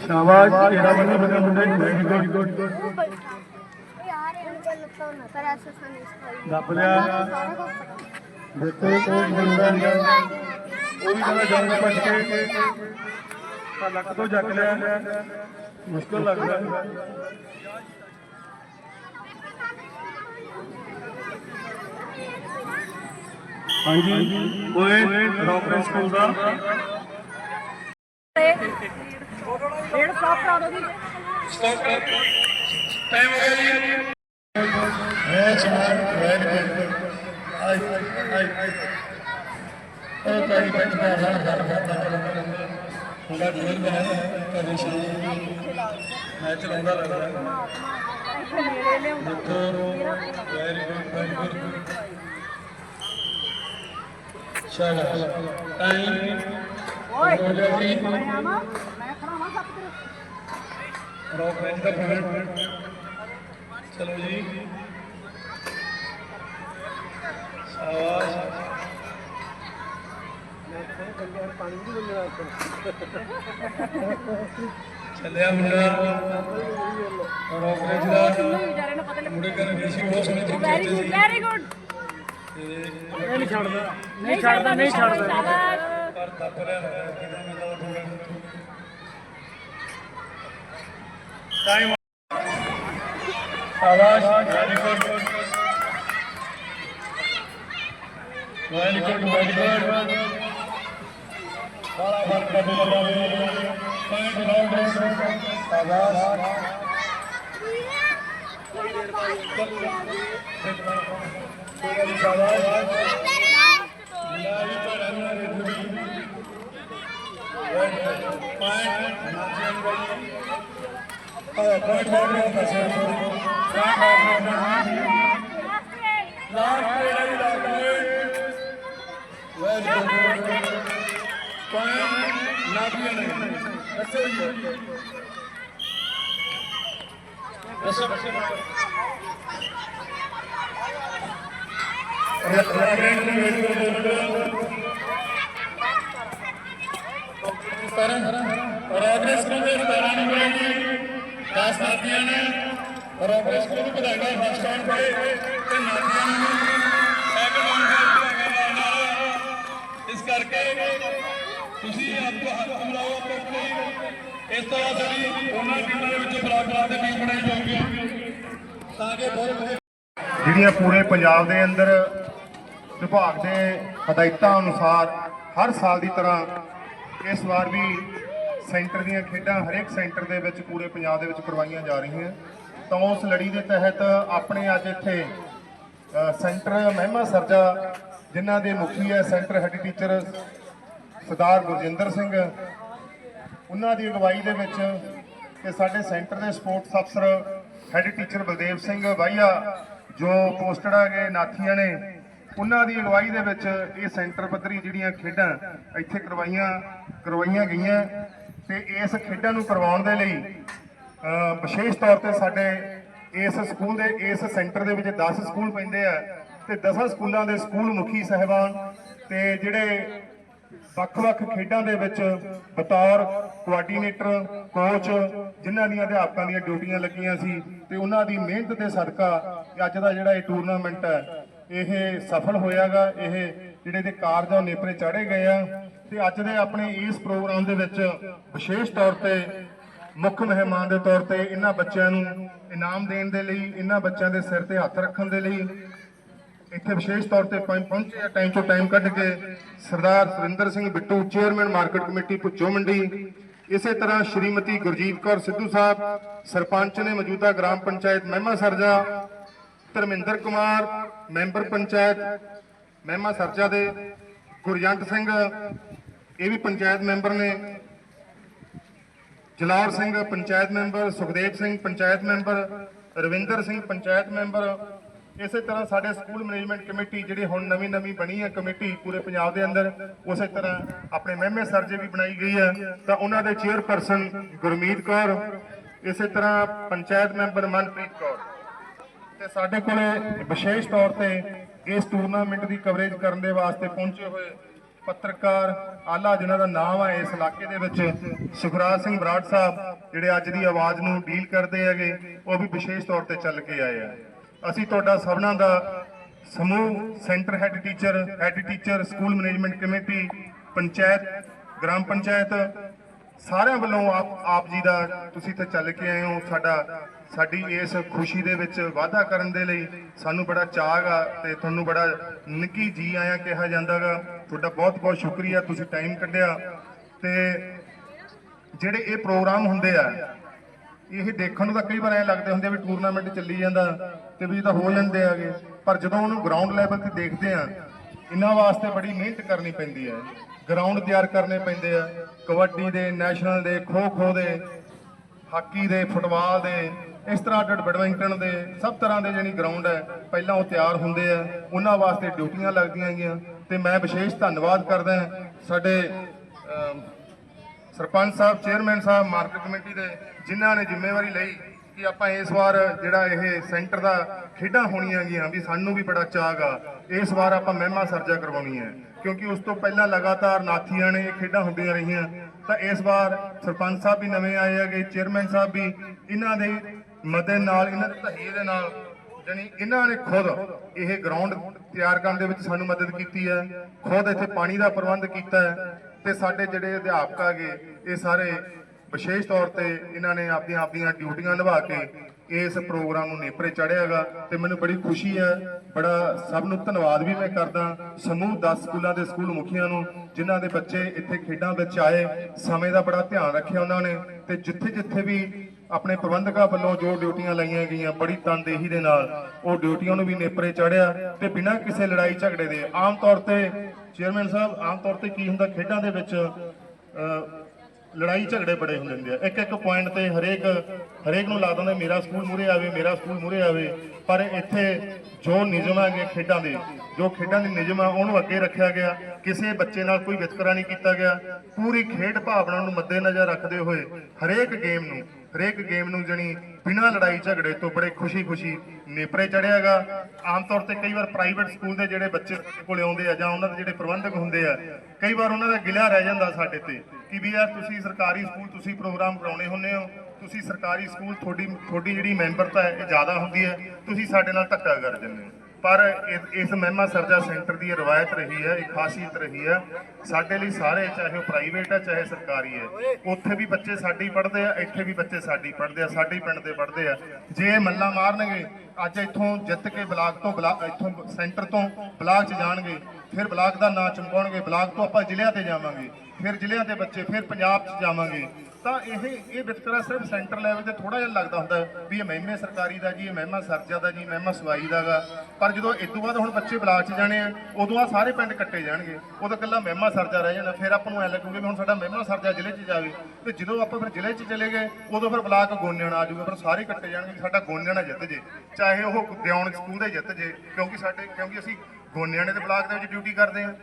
ਸ਼ਾਬਾਸ਼ ਤੇਰਾ ਬੰਦਾ ਬੰਦਾ ਮੁੰਡੇ ਨੂੰ ਵੈਰੀ ਗੁੱਡ ਗੁੱਡ ਗੁੱਡ यार इनका लगता है ना पर ऐसा था नहीं इसका ਦੱਬ ਲਿਆ सारा कुछ पता ਦੇਖੋ ਕੋਈ ਬੰਦਾ ਉਹ ਵੀ ਜਿਹੜਾ ਜੰਗ ਭੱਜ ਕੇ ਤਾਂ ਲੱਕ ਤੋਂ ਜੱਕ ਲਿਆ ਮੁਸ਼ਕਲ ਲੱਗਦਾ ਹਾਂਜੀ ਓਏ ਰੌਕਰ ਸਕੂਲ ਦਾ ਡੇਢ ਸੌ ਕਰਾ ਦੋ ਜੀ। ਟਾਈਮ ਹੋ ਗਿਆ ਜੀ ਐਚ ਮਾਰ ਵੈਰੀ ਗੁੱਡ ਆਈ ਆਈ ਆਈ ਉਹ ਕਾਈ ਬੱਚ ਦਾ ਹਰ ਹਰ ਹਰ ਹੁੰਦਾ ਜੀਵਨ ਦਾ ਹੈ ਕਦੇ ਸ਼ਾਮ ਮੈਚ ਲਾਉਂਦਾ ਲੱਗਦਾ ਇੱਥੇ ਨੇੜੇ ਲਿਆਉਂਦਾ ਦੇਖੋ ਵੈਰੀ ਗੁੱਡ ਵੈਰੀ ਗੁੱਡ ਸ਼ਾਬਾਸ਼ ਟਾਈਮ ਓਏ ਮੈਂ ਆਵਾਂ ਮੈਂ ਖੜਾ ਹਾਂ ਸੱਤ ਤੇਰੇ। ਰੌਕ ਰੇਂਜ ਦਾ ਪੁਆਇੰਟ ਚਲੋ ਜੀ। ਸ਼ਾਬਾਸ਼। ਚੱਲਿਆ ਮੁੰਡਾ। ਰੌਕ ਰੇਂਜ ਦਾ। ਮੁੰਡੇ ਕਰ ਗਈ ਸੀ ਬਹੁਤ ਸੋਹਣੀ ਤਰੀਕੇ ਵੈਰੀ ਗੁੱਡ ਵੈਰੀ ਗੁੱਡ ਇਹ ਨਹੀਂ ਛੱਡਦਾ। ਨਹੀਂ ਛੱਡਦਾ ਨਹੀਂ ਛੱਡਦਾ ਪੁਆਇੰਟ ਰਾਉਂਡ ਸ਼ਾਬਾਸ਼ ਸ਼ਾਬਾਸ਼ ਲਾਈ ਕਰਨ ਰਿਦਵੀ ਪੁਆਇੰਟ ਨਾਜਨ ਗਈ ਆ ਪੁਆਇੰਟ ਹੋ ਗਿਆ ਪਾਸੇ ਪੁਆਇੰਟ ਹੋ 10 ਸਾਥੀਆਂ ਨੇ ਰੋਗਰੇਸ ਨੂੰ ਵਧਾਈਆਂ ਫਸਟ ਸਟਾਂਡ ਤੇ ਤੇ ਨਾਥੀਆਂ ਨੂੰ ਸੈਕੰਡ ਨੰਬਰ ਤੇ ਇਸ ਕਰਕੇ ਤੁਸੀਂ ਆਪਕੋ ਹੱਥ ਮਿਲਾਓ ਆਪਣੇ ਇਸ ਤਰ੍ਹਾਂ ਸਾਡੀ ਉਹਨਾਂ ਟੀਮਾਂ ਦੇ ਵਿੱਚ ਬਲਾਕ ਦੇ ਟੀਮ ਬਣਾਈ ਜਾਊਗੀ ਤਾਂ ਕਿ ਬਹੁਤ ਜਿਹੜੀਆਂ ਪੂਰੇ ਪੰਜਾਬ ਦੇ ਅੰਦਰ ਵਿਭਾਗ ਦੇ ਹਦਾਇਤਾਂ ਅਨੁਸਾਰ ਹਰ ਸਾਲ ਦੀ ਤਰ੍ਹਾਂ ਇਸ ਵਾਰ ਵੀ ਸੈਂਟਰ ਦੀਆਂ ਖੇਡਾਂ ਹਰੇਕ ਸੈਂਟਰ ਦੇ ਵਿੱਚ ਪੂਰੇ ਪੰਜਾਬ ਦੇ ਵਿੱਚ ਕਰਵਾਈਆਂ ਜਾ ਰਹੀਆਂ। ਤਾਂ ਉਸ ਲੜੀ ਦੇ ਤਹਿਤ ਆਪਣੇ ਅੱਜ ਇੱਥੇ ਸੈਂਟਰ ਮਹਿਮਾ ਸਰਜਾ, ਜਿਨ੍ਹਾਂ ਦੇ ਮੁਖੀ ਹੈ centre head teacher Sardar Gurjinder Singh. ਉਹਨਾਂ ਦੀ ਅਗਵਾਈ ਦੇ ਵਿੱਚ ਤੇ ਸਾਡੇ ਸੈਂਟਰ ਦੇ ਸਪੋਰਟਸ ਅਫਸਰ ਹੈੱਡ ਟੀਚਰ ਬਲਦੇਵ ਸਿੰਘ ਬਾਈਆ, ਜੋ ਪੋਸਟਡ ਹੈਗੇ ਨਾਥੀਆਂ ਨੇ, ਉਹਨਾਂ ਦੀ ਅਗਵਾਈ ਦੇ ਵਿੱਚ ਇਹ ਸੈਂਟਰ ਪੱਧਰੀ ਜਿਹੜੀਆਂ ਖੇਡਾਂ ਇੱਥੇ ਕਰਵਾਈਆਂ ਕਰਵਾਈਆਂ ਗਈਆਂ। ਤੇ ਇਸ ਖੇਡਾਂ ਨੂੰ ਕਰਵਾਉਣ ਦੇ ਲਈ ਵਿਸ਼ੇਸ਼ ਤੌਰ ਤੇ ਸਾਡੇ ਇਸ ਸਕੂਲ ਦੇ, ਇਸ ਸੈਂਟਰ ਦੇ ਵਿੱਚ 10 ਸਕੂਲ ਪੈਂਦੇ ਆ ਤੇ 10 ਸਕੂਲਾਂ ਦੇ ਸਕੂਲ ਮੁਖੀ ਸਹਿਬਾਨ ਤੇ ਜਿਹੜੇ ਵੱਖ-ਵੱਖ ਖੇਡਾਂ ਦੇ ਵਿੱਚ ਬਤੌਰ ਕੋਆਰਡੀਨੇਟਰ ਕੋਚ ਜਿਨ੍ਹਾਂ ਦੀਆਂ ਅਧਿਆਪਕਾਂ ਦੀਆਂ ਡਿਊਟੀਆਂ ਲੱਗੀਆਂ ਸੀ ਤੇ ਉਹਨਾਂ ਦੀ ਮਿਹਨਤ ਦੇ ਸਦਕਾ ਅੱਜ ਦਾ ਜਿਹੜਾ ਇਹ ਟੂਰਨਾਮੈਂਟ ਹੈ, ਇਹ ਸਫਲ ਹੋਇਆਗਾ। ਇਹ ਜਿਹੜੇ ਦੇ ਕਾਰਜ ਉਹ ਨੇਪਰੇ ਚਾੜੇ ਗਏ ਆ। ਤੇ ਅੱਜ ਦੇ ਆਪਣੇ ਇਸ ਪ੍ਰੋਗਰਾਮ ਦੇ ਵਿੱਚ ਵਿਸ਼ੇਸ਼ ਤੌਰ ਤੇ ਮੁੱਖ ਮਹਿਮਾਨ ਦੇ ਤੌਰ ਤੇ ਇਹਨਾਂ ਬੱਚਿਆਂ ਨੂੰ ਇਨਾਮ ਦੇਣ ਦੇ ਲਈ, ਇਹਨਾਂ ਬੱਚਿਆਂ ਦੇ ਸਿਰ ਤੇ ਹੱਥ ਰੱਖਣ ਦੇ ਲਈ ਇੱਥੇ ਵਿਸ਼ੇਸ਼ ਤੌਰ ਤੇ ਪਹੁੰ- ਪਹੁੰਚੇ ਟਾਈਮ ਤੋਂ ਟਾਈਮ ਕੱਢ ਕੇ Sardar Surinder Singh Bittu chairman market committee Bhucho Mandi. ਇਸੇ ਤਰ੍ਹਾਂ ਸ਼੍ਰੀਮਤੀ ਗੁਰਜੀਤ ਕੌਰ ਸਿੱਧੂ ਸਾਹਿਬ, ਸਰਪੰਚ ਨੇ ਮੌਜੂਦਾ ਗ੍ਰਾਮ ਪੰਚਾਇਤ ਮਹਿਮਾ ਸਰਜਾ, ਧਰਮਿੰਦਰ ਕੁਮਾਰ, ਮੈਂਬਰ ਪੰਚਾਇਤ ਮਹਿਮਾ ਸਰਜਾ ਦੇ, ਗੁਰਜੰਟ ਸਿੰਘ ਇਹ ਵੀ ਪੰਚਾਇਤ ਮੈਂਬਰ ਨੇ। Jalaur Singh panchayat member, Sukhdev Singh panchayat member, Ravinder Singh panchayat member. ਇਸੇ ਤਰ੍ਹਾਂ ਸਾਡੇ ਸਕੂਲ ਮੈਨੇਜਮੈਂਟ ਕਮੇਟੀ ਜਿਹੜੀ ਹੁਣ ਨਵੀਂ ਨਵੀਂ ਬਣੀ ਹੈ ਕਮੇਟੀ ਪੂਰੇ ਪੰਜਾਬ ਦੇ ਅੰਦਰ, ਉਸੇ ਤਰ੍ਹਾਂ ਆਪਣੇ ਮਹਿਮੇ ਸਰਜੇ ਵੀ ਬਣਾਈ ਗਈ ਹੈ, ਤਾਂ ਉਹਨਾਂ ਦੇ ਚੇਅਰਪਰਸਨ ਗੁਰਮੀਤ ਕੌਰ, ਇਸੇ ਤਰ੍ਹਾਂ ਪੰਚਾਇਤ ਮੈਂਬਰ ਮਨਪ੍ਰੀਤ ਕੌਰ। ਤੇ ਸਾਡੇ ਕੋਲੇ ਵਿਸ਼ੇਸ਼ ਤੌਰ ਤੇ ਇਸ ਟੂਰਨਾਮੈਂਟ ਦੀ ਕਵਰੇਜ ਕਰਨ ਦੇ ਵਾਸਤੇ ਪਹੁੰਚੇ ਹੋਏ ਪੱਤਰਕਾਰ ਆਲਾ, ਜਿਨ੍ਹਾਂ ਦਾ ਨਾਮ ਆ ਇਸ ਇਲਾਕੇ ਦੇ ਵਿੱਚ, ਸੁਖਰਾਜ ਸਿੰਘ ਬਰਾੜ ਸਾਹਿਬ, ਜਿਹੜੇ ਅੱਜ ਦੀ ਆਵਾਜ਼ ਨੂੰ ਡੀਲ ਕਰਦੇ ਹੈਗੇ, ਉਹ ਵੀ ਵਿਸ਼ੇਸ਼ ਤੌਰ ਤੇ ਚੱਲ ਕੇ ਆਏ ਆ। ਅਸੀਂ ਤੁਹਾਡਾ ਸਭਨਾਂ ਦਾ ਸਮੂਹ, centre head teacher head teacher, school management committee, panchayat, gram panchayat, ਸਾਰਿਆਂ ਵੱਲੋਂ ਆਪ ਆਪ ਜੀ ਦਾ ਤੁਸੀਂ ਇੱਥੇ ਚੱਲ ਕੇ ਆਏ ਹੋ। ਸਾਡਾ, ਸਾਡੀ ਇਸ ਖੁਸ਼ੀ ਦੇ ਵਿੱਚ ਵਾਅਦਾ ਕਰਨ ਦੇ ਲਈ ਸਾਨੂੰ ਬੜਾ ਚਾਅ ਆ ਤੇ ਤੁਹਾਨੂੰ ਬੜਾ ਨਿੱਕੀ ਜੀ ਆਇਆ ਕਿਹਾ ਜਾਂਦਾਗਾ ਤੁਹਾਡਾ ਬਹੁਤ ਬਹੁਤ ਸ਼ੁਕਰੀਆ, ਤੁਸੀਂ ਟਾਈਮ ਕੱਢਿਆ ਤੇ ਜਿਹੜੇ ਇਹ ਪ੍ਰੋਗਰਾਮ ਹੁੰਦੇ ਆ, ਇਹ ਦੇਖਣ ਨੂੰ ਤਾਂ ਕਈ ਵਾਰ ਐ ਲੱਗਦੇ ਹੁੰਦੇ ਆ ਵੀ ਟੂਰਨਾਮੈਂਟ ਚੱਲੀ ਜਾਂਦਾ ਤੇ ਵੀ ਤਾਂ ਹੋ ਜਾਂਦੇ ਆਗੇ, ਪਰ ਜਦੋਂ ਉਹਨੂੰ ਗਰਾਊਂਡ ਲੈਵਲ ਤੇ ਦੇਖਦੇ ਆ, ਇਹਨਾਂ ਵਾਸਤੇ ਬੜੀ ਮਿਹਨਤ ਕਰਨੀ ਪੈਂਦੀ ਹੈ ਗਰਾਊਂਡ ਤਿਆਰ ਕਰਨੇ ਪੈਂਦੇ ਆ, ਕਬੱਡੀ ਦੇ ਨੈਸ਼ਨਲ ਦੇ ਖੋ ਖੋ ਦੇ, ਹਾਕੀ ਦੇ, ਫੁੱਟਬਾਲ ਦੇ, ਇਸ ਤਰ੍ਹਾਂ ਅੱਡ ਬੈਡਮਿੰਟਨ ਦੇ, ਸਭ ਤਰ੍ਹਾਂ ਦੇ ਜਿਹੜੀ ਗਰਾਊਂਡ ਹੈ ਪਹਿਲਾਂ ਉਹ ਤਿਆਰ ਹੁੰਦੇ ਆ, ਉਹਨਾਂ ਵਾਸਤੇ ਡਿਊਟੀਆਂ ਲੱਗਦੀਆਂ ਹੈਗੀਆਂ। ਤੇ ਮੈਂ ਵਿਸ਼ੇਸ਼ ਧੰਨਵਾਦ ਕਰਦਾ ਸਾਡੇ ਸਰਪੰਚ ਸਾਹਿਬ, ਚੇਅਰਮੈਨ ਸਾਹਿਬ, ਮਾਰਕੀਟ ਕਮੇਟੀ ਦੇ, ਜਿਨ੍ਹਾਂ ਨੇ ਜ਼ਿੰਮੇਵਾਰੀ ਲਈ ਕਿ ਆਪਾਂ ਇਸ ਵਾਰ ਜਿਹੜਾ ਇਹ ਸੈਂਟਰ ਦਾ ਖੇਡਾਂ ਹੋਣੀਆਂ ਗੀਆਂ, ਵੀ ਸਾਨੂੰ ਵੀ ਬੜਾ ਚਾਅ ਗਾ। ਇਸ ਵਾਰ ਆਪਾਂ ਮਹਿਮਾ ਸਰਜਾ ਕਰਵਾਉਣੀ ਹੈ। ਕਿਉਂਕਿ ਉਸ ਤੋਂ ਪਹਿਲਾਂ ਲਗਾਤਾਰ ਨਾਥੀਆਂ ਨੇ ਇਹ ਖੇਡਾਂ ਹੁੰਦੀਆਂ ਰਹੀਆਂ। ਤਾਂ ਇਸ ਵਾਰ ਸਰਪੰਚ ਸਾਹਿਬ ਵੀ ਨਵੇਂ ਆਏ ਹੈਗੇ, ਚੇਅਰਮੈਨ ਸਾਹਿਬ ਵੀ, ਇਹਨਾਂ ਦੇ ਮਦਦ ਨਾਲ, ਇਹਨਾਂ ਦੇ ਧਹੀਏ ਦੇ ਨਾਲ ਜਾਣੀ ਇਹਨਾਂ ਨੇ ਖੁਦ ਇਹ ਗਰਾਊਂਡ ਤਿਆਰ ਕਰਨ ਦੇ ਵਿੱਚ ਸਾਨੂੰ ਮਦਦ ਕੀਤੀ ਹੈ। ਖੁਦ ਇੱਥੇ ਪਾਣੀ ਦਾ ਪ੍ਰਬੰਧ ਕੀਤਾ ਹੈ ਤੇ ਸਾਡੇ ਜਿਹੜੇ ਅਧਿਆਪਕ ਆਗੇ ਇਹ ਸਾਰੇ ਵਿਸ਼ੇਸ਼ ਤੌਰ ਤੇ ਇਹਨਾਂ ਨੇ ਆਪਣੀਆਂ ਆਪਣੀਆਂ ਡਿਊਟੀਆਂ ਨਿਭਾ ਕੇ ਇਸ ਪ੍ਰੋਗਰਾਮ ਨੂੰ ਨੇਪਰੇ ਚਾੜਿਆਗਾ ਤੇ ਮੈਨੂੰ ਬੜੀ ਖੁਸ਼ੀ ਹੈ। ਬੜਾ ਸਭ ਨੂੰ ਧੰਨਵਾਦ ਵੀ ਮੈਂ ਕਰਦਾ। ਸਮੂਹ 10 ਸਕੂਲਾਂ ਦੇ ਸਕੂਲ ਮੁਖੀਆਂ ਨੂੰ, ਜਿਨ੍ਹਾਂ ਦੇ ਬੱਚੇ ਇੱਥੇ ਖੇਡਾਂ ਵਿੱਚ ਆਏ, ਸਮੇਂ ਦਾ ਬੜਾ ਧਿਆਨ ਰੱਖਿਆ ਉਹਨਾਂ ਨੇ ਤੇ ਜਿੱਥੇ ਜਿੱਥੇ ਵੀ ਆਪਣੇ ਪ੍ਰਬੰਧਕਾਂ ਵੱਲੋਂ ਜੋ ਡਿਊਟੀਆਂ ਲਾਈਆਂ ਗਈਆਂ ਬੜੀ ਤਨਦੇਹੀ ਦੇ ਨਾਲ ਉਹ ਡਿਊਟੀਆਂ ਨੂੰ ਵੀ ਨੇਪਰੇ ਚੜਿਆ ਤੇ ਬਿਨਾਂ ਕਿਸੇ ਲੜਾਈ ਝਗੜੇ ਦੇ। ਆਮ ਤੌਰ ਤੇ ਚੇਅਰਮੈਨ ਸਾਹਿਬ ਆਮ ਤੌਰ ਤੇ ਕੀ ਹੁੰਦਾ ਖੇਡਾਂ ਦੇ ਵਿੱਚ ਅਹ, ਲੜਾਈ ਝਗੜੇ ਬੜੇ ਹੁੰਦੇ ਹੁੰਦੇ ਆ। ਇੱਕ ਇੱਕ ਪੁਆਇੰਟ ਤੇ ਹਰੇਕ ਹਰੇਕ ਨੂੰ ਲੱਗਦਾ ਹੁੰਦਾ ਮੇਰਾ ਸਕੂਲ ਮੂਰੇ ਆਵੇ, ਮੇਰਾ ਸਕੂਲ ਮੂਰੇ ਆਵੇ। ਪਰ ਇੱਥੇ ਜੋ ਨਿਯਮ ਹੈਗੇ ਖੇਡਾਂ ਦੇ, ਜੋ ਖੇਡਾਂ ਦੇ ਨਿਯਮ ਆ, ਉਹਨੂੰ ਅੱਗੇ ਰੱਖਿਆ ਗਿਆ। ਕਿਸੇ ਬੱਚੇ ਨਾਲ ਕੋਈ ਵਿਤਕਰਾ ਨਹੀਂ ਕੀਤਾ ਗਿਆ। ਪੂਰੀ ਖੇਡ ਭਾਵਨਾ ਨੂੰ ਮੱਦੇਨਜ਼ਰ ਰੱਖਦੇ ਹੋਏ ਹਰੇਕ ਗੇਮ ਨੂੰ, ਹਰੇਕ ਗੇਮ ਨੂੰ ਜਣੀ ਬਿਨਾਂ ਲੜਾਈ ਝਗੜੇ ਤੋਂ ਬੜੇ ਖੁਸ਼ੀ-ਖੁਸ਼ੀ ਨੇਪਰੇ ਚੜਿਆਗਾ। ਆਮ ਤੌਰ ਤੇ ਕਈ ਵਾਰ ਪ੍ਰਾਈਵੇਟ ਸਕੂਲ ਦੇ ਜਿਹੜੇ ਬੱਚੇ ਸਾਡੇ ਕੋਲੇ ਆਉਂਦੇ ਆ ਜਾਂ ਉਹਨਾਂ ਦੇ ਜਿਹੜੇ ਪ੍ਰਬੰਧਕ ਹੁੰਦੇ ਆ, ਕਈ ਵਾਰ ਉਹਨਾਂ ਦਾ ਗਿਲਾ ਰਹਿ ਜਾਂਦਾ ਸਾਡੇ ਤੇ ਕਿ ਵੀ ਯਾਰ ਤੁਸੀਂ ਸਰਕਾਰੀ ਸਕੂਲ ਤੁਸੀਂ ਪ੍ਰੋਗਰਾਮ ਕਰਾਉਣੇ ਹੁੰਦੇ ਹੋ, ਤੁਸੀਂ ਸਰਕਾਰੀ ਸਕੂਲ ਤੁਹਾਡੀ ਤੁਹਾਡੀ ਜਿਹੜੀ ਮੈਂਬਰਤਾ ਹੈ ਇਹ ਜ਼ਿਆਦਾ ਹੁੰਦੀ ਹੈ, ਤੁਸੀਂ ਸਾਡੇ ਨਾਲ ਧੱਕਾ ਕਰ ਦਿੰਦੇ ਹੋ। ਪਰ ਇਸ- ਇਸ ਮਹਿਮਾ ਸਰਜਾ ਸੈਂਟਰ ਦੀ ਰਵਾਇਤ ਰਹੀ ਹੈ, ਇਹ ਖਾਸੀਅਤ ਰਹੀ ਹੈ। ਸਾਡੇ ਲਈ ਸਾਰੇ, ਚਾਹੇ ਉਹ ਪ੍ਰਾਈਵੇਟ ਹੈ, ਚਾਹੇ ਸਰਕਾਰੀ ਹੈ, ਉੱਥੇ ਵੀ ਬੱਚੇ ਸਾਡੀ ਪੜ੍ਹਦੇ ਆ, ਇੱਥੇ ਵੀ ਬੱਚੇ ਸਾਡੀ ਪੜ੍ਹਦੇ ਆ, ਸਾਡੇ ਪਿੰਡ ਦੇ ਪੜ੍ਹਦੇ ਆ। ਜੇ ਇਹ ਮੱਲਾ ਮਾਰਨਗੇ, ਅੱਜ ਇੱਥੋਂ ਜਿੱਤ ਕੇ ਬਲਾਕ ਤੋਂ ਬਲਾਕ ਇੱਥੋਂ ਸੈਂਟਰ ਤੋਂ ਬਲਾਕ 'ਚ ਜਾਣਗੇ, ਫਿਰ ਬਲਾਕ ਦਾ ਨਾਂ ਚਮਕਾਉਣਗੇ ਬਲਾਕ ਤੋਂ ਆਪਾਂ ਜ਼ਿਲ੍ਹਿਆਂ ਤੇ ਜਾਵਾਂਗੇ, ਫਿਰ ਜ਼ਿਲ੍ਹਿਆਂ ਦੇ ਬੱਚੇ, ਫਿਰ ਪੰਜਾਬ 'ਚ ਜਾਵਾਂਗੇ। ਤਾਂ ਇਹ ਇਹ ਵਿਤਕਰਾ ਸਿਰਫ ਸੈਂਟਰ ਲੈਵਲ ਤੇ ਥੋੜਾ ਜਿਹਾ ਲੱਗਦਾ ਹੁੰਦਾ ਵੀ ਇਹ ਮਹਿਮੇ ਸਰਕਾਰੀ ਦਾ ਜੀ, ਇਹ ਮਹਿਮਾ ਸਰਜਾ ਦਾ ਜੀ ਮਹਿਮਾ ਸਵਾਈ ਦਾਗਾ ਪਰ ਜਦੋਂ ਇਸ ਤੋਂ ਬਾਅਦ ਹੁਣ ਬੱਚੇ ਬਲਾਕ 'ਚ ਜਾਣੇ ਆ, ਉਦੋਂ ਆ ਸਾਰੇ ਪਿੰਡ ਕੱਟੇ ਜਾਣਗੇ। ਉਦੋਂ ਕੱਲਾ ਮਹਿਮਾ ਸਰਜਾ ਰਹਿ ਜਾਣਾ, ਫਿਰ ਆਪਾਂ ਨੂੰ ਐ ਲੱਗੂਗਾ ਵੀ ਹੁਣ ਸਾਡਾ ਮਹਿਮਾ ਸਰਜਾ ਜ਼ਿਲ੍ਹੇ 'ਚ ਜਾਵੇ। ਤੇ ਜਦੋਂ ਆਪਾਂ ਫਿਰ ਜ਼ਿਲ੍ਹੇ 'ਚ ਚਲੇ ਗਏ, ਉਦੋਂ ਫਿਰ ਬਲਾਕ ਗੋਨਿਆਣਾ ਆ ਜਾਊਗਾ, ਫਿਰ ਸਾਰੇ ਕੱਟੇ ਜਾਣਗੇ ਸਾਡਾ ਗੋਨਿਆਣਾ ਜਿੱਤ ਜੇ। ਚਾਹੇ ਉਹ ਦਿਉਣ ਸਕੂਲ ਦੇ ਜਿੱਤ ਜੇ, ਕਿਉਂਕਿ ਸਾਡੇ, ਕਿਉਂਕਿ ਅਸੀਂ ਗੋਨਿਆਣੇ ਦੇ ਬਲਾਕ ਦੇ ਵਿੱਚ ਡਿਊਟੀ ਕਰਦੇ ਹਾਂ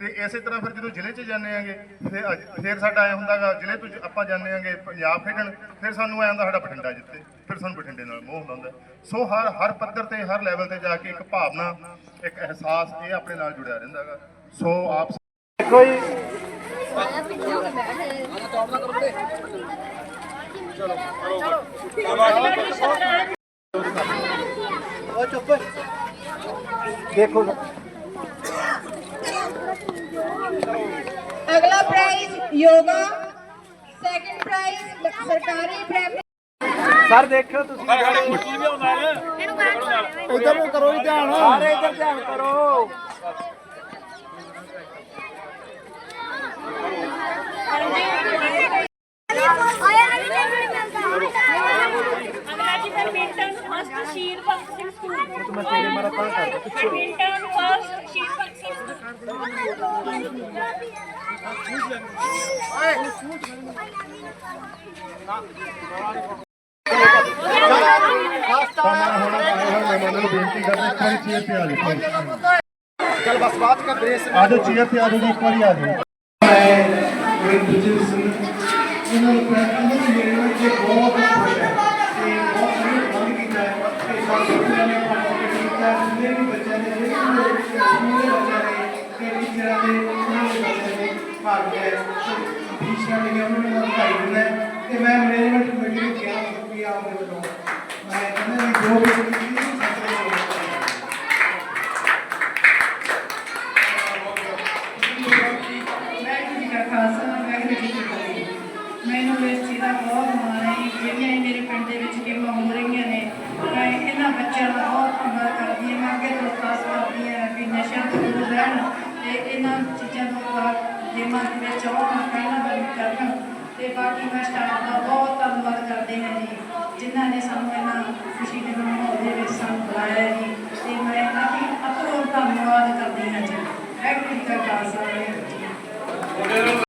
ਤੇ ਇਸੇ ਤਰ੍ਹਾਂ ਫਿਰ ਜਦੋਂ ਜ਼ਿਲ੍ਹੇ 'ਚ ਜਾਂਦੇ ਆਂਗੇ ਫਿਰ ਅੱਜ- ਫਿਰ ਸਾਡਾ ਐ ਹੁੰਦਾਗਾ ਜ਼ਿਲ੍ਹੇ ਤੋਂ ਜ- ਆਪਾਂ ਜਾਂਦੇ ਆਂਗੇ ਪੰਜਾਬ ਖੇਡਣ ਫਿਰ ਸਾਨੂੰ ਐ ਹੁੰਦਾ ਸਾਡਾ ਬਠਿੰਡਾ ਜਿੱਤੇ ਫਿਰ ਸਾਨੂੰ ਬਠਿੰਡੇ ਨਾਲ ਮੋਹ ਹੁੰਦਾ ਹੁੰਦਾ। ਸੋ ਹਰ ਹਰ ਪੱਧਰ ਤੇ ਹਰ ਲੈਵਲ ਤੇ ਜਾ ਕੇ ਇੱਕ ਭਾਵਨਾ ਇੱਕ ਅਹਿਸਾਸ ਇਹ ਆਪਣੇ ਨਾਲ ਜੁੜਿਆ ਰਹਿੰਦਾਗਾ ਸੋ ਆਪ ਦੇਖੋ ਜੀ। ਉਹ ਚੁੱਪ। ਦੇਖੋ ਅਗਲਾ ਪ੍ਰਾਈਜ਼ ਯੋਗਾ ਸੈਕੰਡ ਪ੍ਰਾਈਜ਼ ਸਰਕਾਰੀ ਪ੍ਰਾਇਮਰੀ ਸਰ ਦੇਖਿਓ ਤੁਸੀਂ ਇਧਰ ਨੂੰ ਕਰੋ ਜੀ ਧਿਆਨ। ਸਾਰੇ ਇਧਰ ਧਿਆਨ ਕਰੋ। ਸ਼ੀਰ ਭਗਤ ਸਿੰਘ ਸਕੂਲ। ਮੈਂ ਤੇਰੇ ਮਾਰਾ ਤਾਂ ਕਰ ਬੈਡਮਿੰਟਨ ਫਸਟ ਸ਼ੀਰ ਭਗਤ ਤਾਂ ਮੈਂ ਹੁਣ ਆਏ ਹੋਏ ਮਹਿਮਾਨਾਂ ਨੂੰ ਬੇਨਤੀ ਕਰਦਾ ਵਾਰੀ ਚੇਅਰ ਤੇ ਆ ਜਾਓ ਚਲ ਬਸ ਬਾਤ ਕਰ ਦੇਸ ਆ ਜਾਓ ਚੇਅਰ ਤੇ ਆ ਜਾਓ ਜੀ, ਇੱਕ ਵਾਰੀ ਆ ਜਾਓ ਮੈਂ ਦੂਜੇ ਦੇ ਵੱਲੋਂ ਮੈਂ ਕਹਿੰਦਾ ਵੀ ਜੋ ਵੀ ਤੁਸੀਂ ਸੱਚੇ ਹੋ ਮੈਨੂੰ ਇਸ ਚੀਜ਼ ਦਾ ਬਹੁਤ ਮਾਣ ਹੈ ਜਿਹੜੀਆਂ ਇਹ ਮੇਰੇ ਪਿੰਡ ਦੇ ਵਿੱਚ ਗੇਮਾਂ ਹੋ ਰਹੀਆਂ ਨੇ ਮੈਂ ਇਹਨਾਂ ਬੱਚਿਆਂ ਦਾ ਬਹੁਤ ਧੰਨਵਾਦ ਕਰਦੀ ਹਾਂ ਮੈਂ ਅੱਗੇ ਤੋਂ ਖਾਸ ਕਰਦੀ ਹਾਂ ਵੀ ਨਸ਼ਿਆਂ ਤੋਂ ਦੂਰ ਰਹਿਣ ਤੇ ਇਹਨਾਂ ਚੀਜ਼ਾਂ ਤੋਂ ਬਾਅਦ ਗੇਮਾਂ ਦੇ ਵਿੱਚ ਆਉਣ ਪਹਿਲਾਂ ਦਾ ਕਰਨ ਤੇ ਬਾਕੀ ਮੈਂ ਸਟਾਫ ਜਿਨ੍ਹਾਂ ਨੇ ਸਾਨੂੰ ਇਹਨਾਂ ਖੁਸ਼ੀ ਦੇ ਮਾਹੌਲ ਦੇ ਵਿੱਚ ਸਾਨੂੰ ਬੁਲਾਇਆ ਜੀ, ਤੇ ਮੈਂ ਇਹਨਾਂ ਦੀ ਅਤਰੋਂ ਧੰਨਵਾਦ ਕਰਦੀ ਹਾਂ ਜੀ। ਵਾਹਿਗੁਰੂ ਜੀ ਕਾ ਖਾਲਸਾ